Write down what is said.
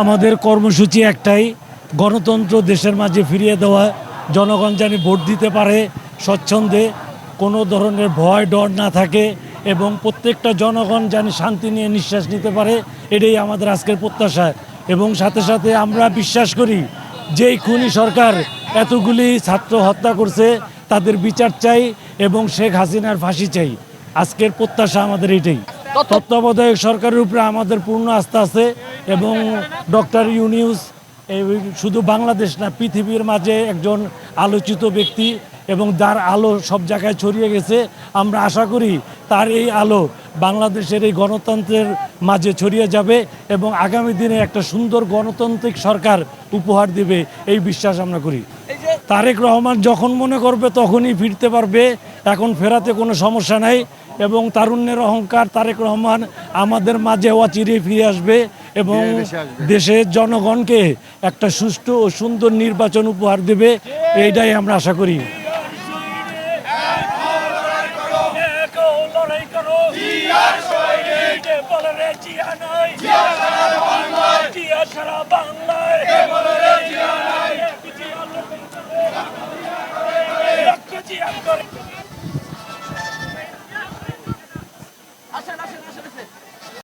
আমাদের কর্মসূচি একটাই, গণতন্ত্র দেশের মাঝে ফিরিয়ে দেওয়া। জনগণ জানি ভোট দিতে পারে স্বচ্ছন্দে, কোনো ধরনের ভয় ডর না থাকে এবং প্রত্যেকটা জনগণ জানি শান্তি নিয়ে নিঃশ্বাস নিতে পারে, এটাই আমাদের আজকের প্রত্যাশা। এবং সাথে সাথে আমরা বিশ্বাস করি, যেই খুনি সরকার এতগুলি ছাত্র হত্যা করছে, তাদের বিচার চাই এবং শেখ হাসিনার ফাঁসি চাই। আজকের প্রত্যাশা আমাদের এটাই। তত্ত্বাবধায়ক সরকারের উপরে আমাদের পূর্ণ আস্থা আছে এবং ডক্টর ইউনিউস এই শুধু বাংলাদেশ না পৃথিবীর মাঝে একজন আলোচিত ব্যক্তি এবং যার আলো সব জায়গায় ছড়িয়ে গেছে। আমরা আশা করি তার এই আলো বাংলাদেশের এই গণতন্ত্রের মাঝে ছড়িয়ে যাবে এবং আগামী দিনে একটা সুন্দর গণতান্ত্রিক সরকার উপহার দেবে এই বিশ্বাস আমরা করি। তারেক রহমান যখন মনে করবে তখনই ফিরতে পারবে এখন ফেরাতে কোনো সমস্যা নাই। এবং তারুণ্যের অহংকার তারেক রহমান আমাদের মাঝে অচিরে ফিরে আসবে এবং দেশের জনগণকে একটা সুষ্ঠু ও সুন্দর নির্বাচন উপহার দেবে এইটাই আমরা আশা করি।